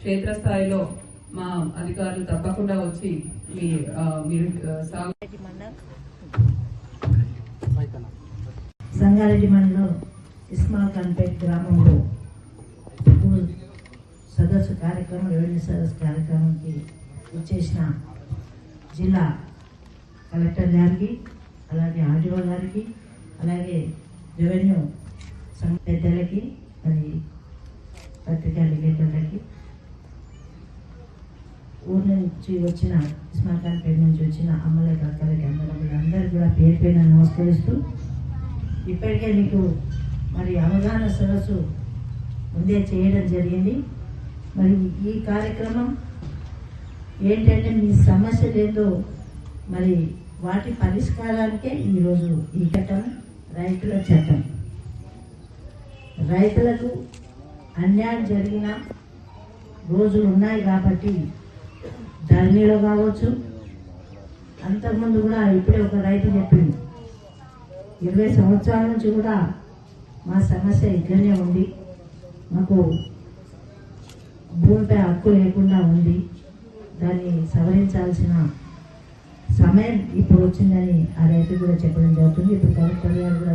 క్షేత్రస్థాయిలో మా అధికారులు తప్పకుండా వచ్చి మీ మీరు సంగారెడ్డి మండలం ఇస్మాల్ ఖాన్పేట్ గ్రామంలో స్కూల్ సదస్సు కార్యక్రమం రెవెన్యూ సదస్సు కార్యక్రమానికి వచ్చేసిన జిల్లా కలెక్టర్ గారికి అలాగే ఆర్డీఓ గారికి అలాగే రెవెన్యూ సంఘ పెద్దలకి మరి పత్రికా ఊరు నుంచి వచ్చిన ఇస్మాల్ పేరు నుంచి వచ్చిన అమ్మలకి అక్కలకి అమ్మలకి అందరూ కూడా పేరు పైన నమస్కరిస్తూ ఇప్పటికే మీకు మరి అవగాహన సరస్సు ముందే చేయడం జరిగింది. మరి ఈ కార్యక్రమం ఏంటంటే మీ సమస్యలు లేదో మరి వాటి పరిష్కారానికే ఈరోజు ఈ చట్టం రైతుల చట్టం. రైతులకు అన్యాయం జరిగిన రోజులు ఉన్నాయి కాబట్టి ధరణిలో కావచ్చు. అంతకుముందు కూడా ఇప్పుడే ఒక రైతు చెప్పింది ఇరవై సంవత్సరాల నుంచి కూడా మా సమస్య ఇట్లనే ఉంది. మాకు భూమిపై హక్కు లేకుండా ఉంది. దాన్ని సవరించాల్సిన సమయం ఇప్పుడు వచ్చిందని ఆ రైతు కూడా చెప్పడం జరుగుతుంది. ఇప్పుడు కలెక్టర్ గారు కూడా